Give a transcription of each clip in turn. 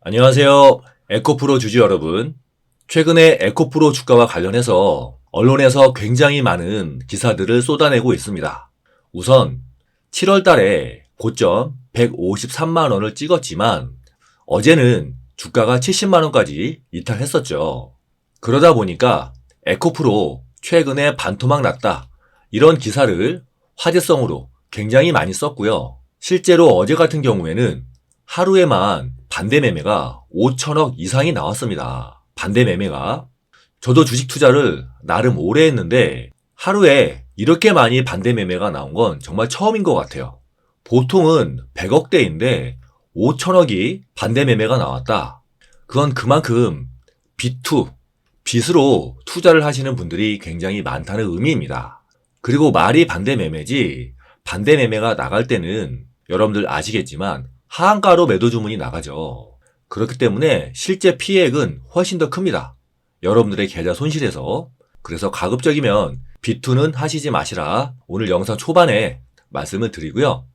안녕하세요. 에코프로 주주 여러분. 최근에 에코프로 주가와 관련해서 언론에서 굉장히 많은 기사들을 쏟아내고 있습니다. 우선 7월 달에 고점 153만 원을 찍었지만 어제는 주가가 70만 원까지 이탈했었죠. 그러다 보니까 에코프로 최근에 반토막 났다. 이런 기사를 화제성으로 굉장히 많이 썼고요. 실제로 어제 같은 경우에는 하루에만 반대 매매가 5천억 이상이 나왔습니다. 반대 매매가. 저도 주식 투자를 나름 오래 했는데 하루에 이렇게 많이 반대 매매가 나온 건 정말 처음인 것 같아요. 보통은 100억대인데 5천억이 반대 매매가 나왔다. 그건 그만큼 B2, 빚으로 투자를 하시는 분들이 굉장히 많다는 의미입니다. 그리고 말이 반대 매매지 반대 매매가 나갈 때는 여러분들 아시겠지만 하한가로 매도 주문이 나가죠. 그렇기 때문에 실제 피해액은 훨씬 더 큽니다. 여러분들의 계좌 손실에서. 그래서 가급적이면 B2는 하시지 마시라 오늘 영상 초반에 말씀을 드리고요.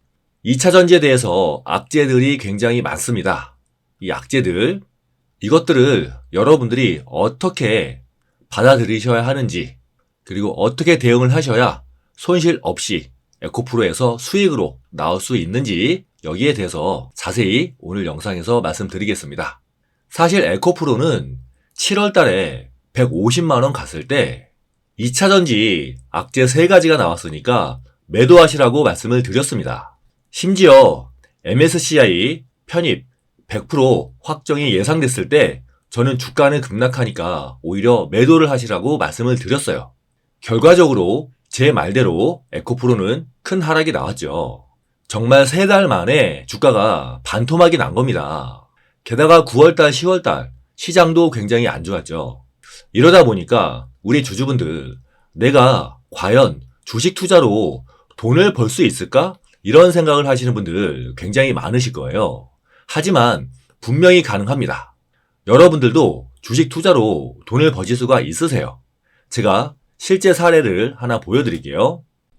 2차 전지에 대해서 악재들이 굉장히 많습니다. 이 악재들, 이것들을 여러분들이 어떻게 받아들이셔야 하는지, 그리고 어떻게 대응을 하셔야 손실 없이 에코프로에서 수익으로 나올 수 있는지 여기에 대해서 자세히 오늘 영상에서 말씀드리겠습니다. 사실 에코프로는 7월 달에 150만원 갔을 때 2차 전지 악재 3가지가 나왔으니까 매도하시라고 말씀을 드렸습니다. 심지어 MSCI 편입 100% 확정이 예상됐을 때 저는 주가는 급락하니까 오히려 매도를 하시라고 말씀을 드렸어요. 결과적으로 제 말대로 에코프로는 큰 하락이 나왔죠. 정말 세 달 만에 주가가 반토막이 난 겁니다. 게다가 9월달, 10월달 시장도 굉장히 안 좋았죠. 이러다 보니까 우리 주주분들 내가 과연 주식 투자로 돈을 벌 수 있을까? 이런 생각을 하시는 분들 굉장히 많으실 거예요. 하지만 분명히 가능합니다. 여러분들도 주식 투자로 돈을 버실 수가 있으세요. 제가 실제 사례를 하나 보여드릴게요.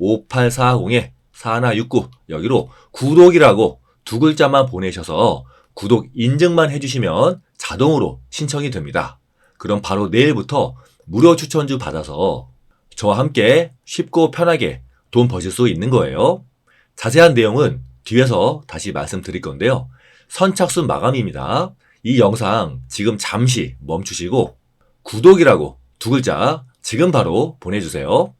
5840-4169 여기로 구독이라고 두 글자만 보내셔서 구독 인증만 해주시면 자동으로 신청이 됩니다. 그럼 바로 내일부터 무료 추천주 받아서 저와 함께 쉽고 편하게 돈 버실 수 있는 거예요. 자세한 내용은 뒤에서 다시 말씀드릴 건데요. 선착순 마감입니다. 이 영상 지금 잠시 멈추시고 구독이라고 두 글자 지금 바로 보내주세요.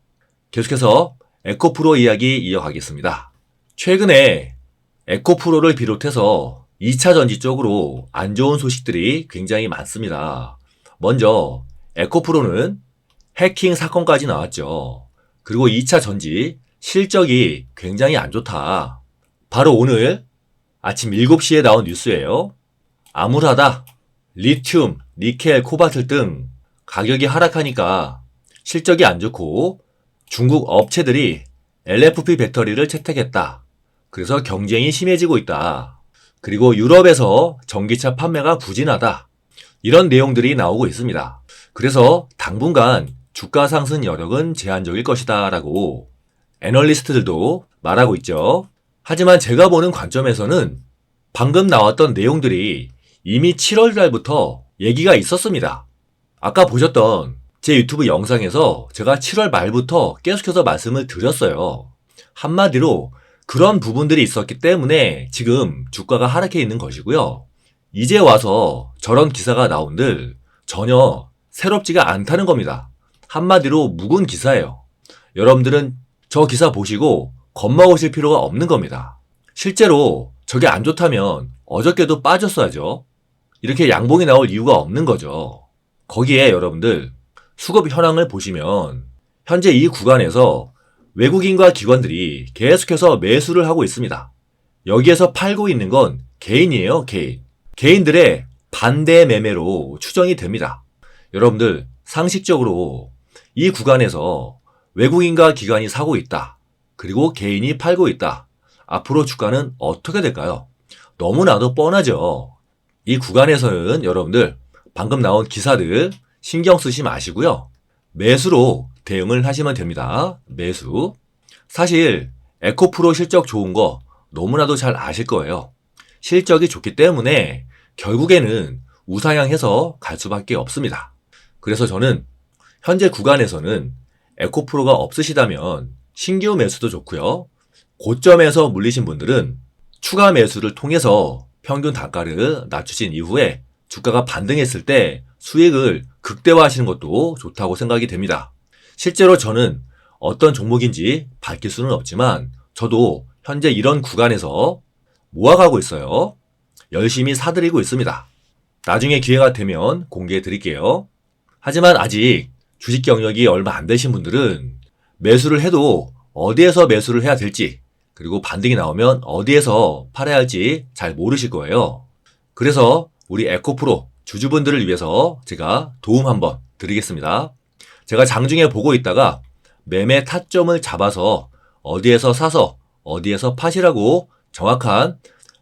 계속해서 에코프로 이야기 이어가겠습니다. 최근에 에코프로를 비롯해서 2차 전지 쪽으로 안 좋은 소식들이 굉장히 많습니다. 먼저 에코프로는 해킹 사건까지 나왔죠. 그리고 2차 전지 실적이 굉장히 안 좋다. 바로 오늘 아침 7시에 나온 뉴스예요. 암울하다. 리튬, 니켈, 코바틀 등 가격이 하락하니까 실적이 안 좋고 중국 업체들이 LFP 배터리를 채택했다. 그래서 경쟁이 심해지고 있다. 그리고 유럽에서 전기차 판매가 부진하다. 이런 내용들이 나오고 있습니다. 그래서 당분간 주가 상승 여력은 제한적일 것이다 라고 애널리스트들도 말하고 있죠. 하지만 제가 보는 관점에서는 방금 나왔던 내용들이 이미 7월 달부터 얘기가 있었습니다. 아까 보셨던 제 유튜브 영상에서 제가 7월 말부터 계속해서 말씀을 드렸어요. 한마디로 그런 부분들이 있었기 때문에 지금 주가가 하락해 있는 것이고요. 이제 와서 저런 기사가 나온들 전혀 새롭지가 않다는 겁니다. 한마디로 묵은 기사예요. 여러분들은 저 기사 보시고 겁먹으실 필요가 없는 겁니다. 실제로 저게 안 좋다면 어저께도 빠졌어야죠. 이렇게 양봉이 나올 이유가 없는 거죠. 거기에 여러분들 수급 현황을 보시면 현재 이 구간에서 외국인과 기관들이 계속해서 매수를 하고 있습니다. 여기에서 팔고 있는 건 개인이에요, 개인. 개인들의 반대 매매로 추정이 됩니다. 여러분들 상식적으로 이 구간에서 외국인과 기관이 사고 있다. 그리고 개인이 팔고 있다. 앞으로 주가는 어떻게 될까요? 너무나도 뻔하죠. 이 구간에서는 여러분들 방금 나온 기사들 신경 쓰지 마시고요. 매수로 대응을 하시면 됩니다. 매수. 사실 에코프로 실적 좋은 거 너무나도 잘 아실 거예요. 실적이 좋기 때문에 결국에는 우상향해서 갈 수밖에 없습니다. 그래서 저는 현재 구간에서는 에코프로가 없으시다면 신규 매수도 좋고요. 고점에서 물리신 분들은 추가 매수를 통해서 평균 단가를 낮추신 이후에 주가가 반등했을 때 수익을 극대화하시는 것도 좋다고 생각이 됩니다. 실제로 저는 어떤 종목인지 밝힐 수는 없지만 저도 현재 이런 구간에서 모아가고 있어요. 열심히 사들이고 있습니다. 나중에 기회가 되면 공개해 드릴게요. 하지만 아직 주식 경력이 얼마 안 되신 분들은 매수를 해도 어디에서 매수를 해야 될지 그리고 반등이 나오면 어디에서 팔아야 할지 잘 모르실 거예요. 그래서 우리 에코프로 주주분들을 위해서 제가 도움 한번 드리겠습니다. 제가 장중에 보고 있다가 매매 타점을 잡아서 어디에서 사서 어디에서 파시라고 정확한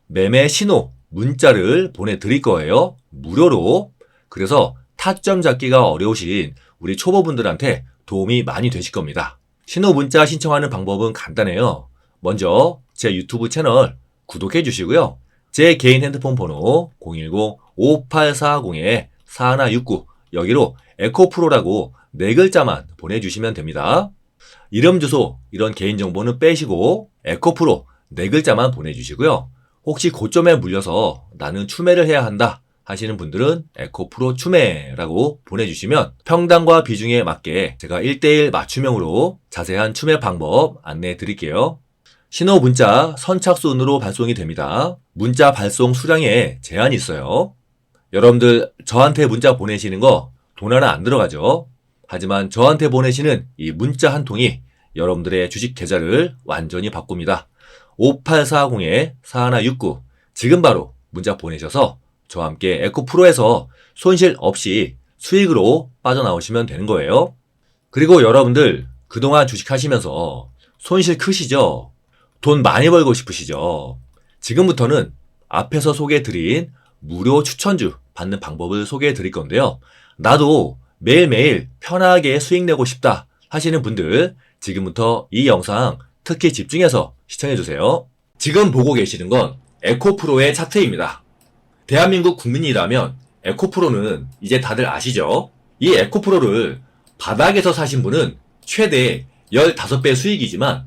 매매 신호 문자를 보내드릴 거예요. 무료로. 그래서 타점 잡기가 어려우신 우리 초보분들한테 도움이 많이 되실 겁니다. 신호 문자 신청하는 방법은 간단해요. 먼저 제 유튜브 채널 구독해 주시고요. 제 개인 핸드폰 번호 010-5840-4169 여기로 에코프로라고 네 글자만 보내주시면 됩니다. 이름, 주소 이런 개인정보는 빼시고 에코프로 네 글자만 보내주시고요. 혹시 고점에 물려서 나는 추매를 해야 한다 하시는 분들은 에코프로 추매라고 보내주시면 평당과 비중에 맞게 제가 1대1 맞춤형으로 자세한 추매 방법 안내해 드릴게요. 신호 문자 선착순으로 발송이 됩니다. 문자 발송 수량에 제한이 있어요. 여러분들 저한테 문자 보내시는 거 돈 하나 안 들어가죠. 하지만 저한테 보내시는 이 문자 한 통이 여러분들의 주식 계좌를 완전히 바꿉니다. 5840-4169 지금 바로 문자 보내셔서 저와 함께 에코프로에서 손실 없이 수익으로 빠져나오시면 되는 거예요. 그리고 여러분들 그동안 주식하시면서 손실 크시죠? 돈 많이 벌고 싶으시죠? 지금부터는 앞에서 소개해드린 무료 추천주 받는 방법을 소개해드릴 건데요. 나도 매일매일 편하게 수익 내고 싶다 하시는 분들 지금부터 이 영상 특히 집중해서 시청해주세요. 지금 보고 계시는 건 에코프로의 차트입니다. 대한민국 국민이라면 에코프로는 이제 다들 아시죠? 이 에코프로를 바닥에서 사신 분은 최대 15배 수익이지만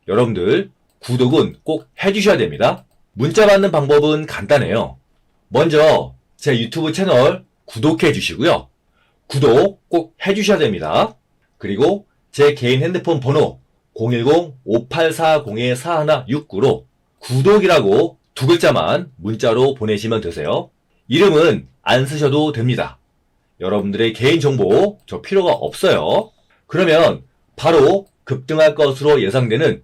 여러분들 구독은 꼭 해주셔야 됩니다. 문자 받는 방법은 간단해요. 먼저 제 유튜브 채널 구독해 주시고요. 구독 꼭 해주셔야 됩니다. 그리고 제 개인 핸드폰 번호 010-5840-4169로 구독이라고 두 글자만 문자로 보내시면 되세요. 이름은 안 쓰셔도 됩니다. 여러분들의 개인정보 저 필요가 없어요. 그러면 바로 급등할 것으로 예상되는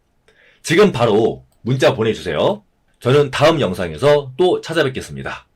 지금 바로 문자 보내주세요. 저는 다음 영상에서 또 찾아뵙겠습니다.